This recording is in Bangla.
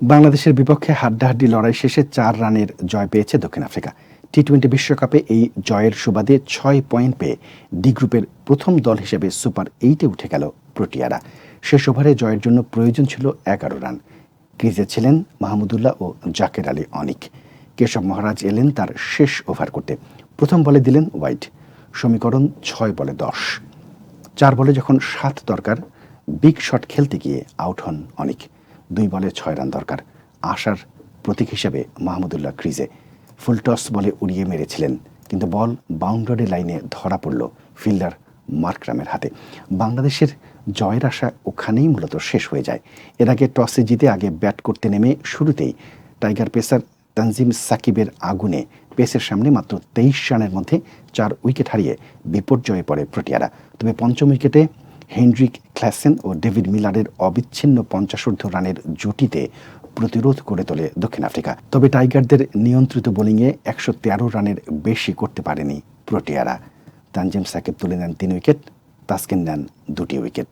বাংলাদেশের বিপক্ষে হাড্ডাহাড্ডি লড়াই শেষে চার রানের জয় পেয়েছে দক্ষিণ আফ্রিকা। টি টোয়েন্টি বিশ্বকাপে এই জয়ের সুবাদে ছয় পয়েন্ট পেয়ে ডি গ্রুপের প্রথম দল হিসেবে সুপার এইটে উঠে গেল প্রোটিয়ারা। শেষ ওভারে জয়ের জন্য প্রয়োজন ছিল এগারো রান। ক্রিজে ছিলেন মাহমুদুল্লাহ ও জাকের আলী অনিক। কেশব মহারাজ এলেন তার শেষ ওভার করতে। প্রথম বলে দিলেন ওয়াইড সমীকরণ ছয় বলে দশ। চার বলে যখন সাত দরকার, বিগ শট খেলতে গিয়ে আউট হন অনেক। দুই বলে ছয় রান দরকার। আশার প্রতীক হিসেবে মাহমুদুল্লাহ ক্রিজে ফুল টস বলে উড়িয়ে মেরেছিলেন, কিন্তু বল বাউন্ডারি লাইনে ধরা পড়ল ফিল্ডার মার্করামের হাতে। বাংলাদেশের জয়ের আশা ওখানেই মূলত শেষ হয়ে যায়। এর আগে টসে জিতে আগে ব্যাট করতে নেমে শুরুতেই টাইগার পেসার তানজিম সাকিবের আগুনে পেসের সামনে মাত্র তেইশ রানের মধ্যে চার উইকেট হারিয়ে বিপর্যয়ে পড়ে প্রোটিয়ারা। তবে পঞ্চম উইকেটে হেনরিক ক্ল্যাসেন ও ডেভিড মিলারের অবিচ্ছিন্ন পঞ্চাশোর্ধ রানের জুটিতে প্রতিরোধ করে তোলে দক্ষিণ আফ্রিকা। তবে টাইগারদের নিয়ন্ত্রিত বোলিংয়ে একশো তেরো রানের বেশি করতে পারেনি প্রোটিয়ারা। তানজিম সাকিব তুলে নেন তিন উইকেট, তাসকিন নেন দুটি উইকেট।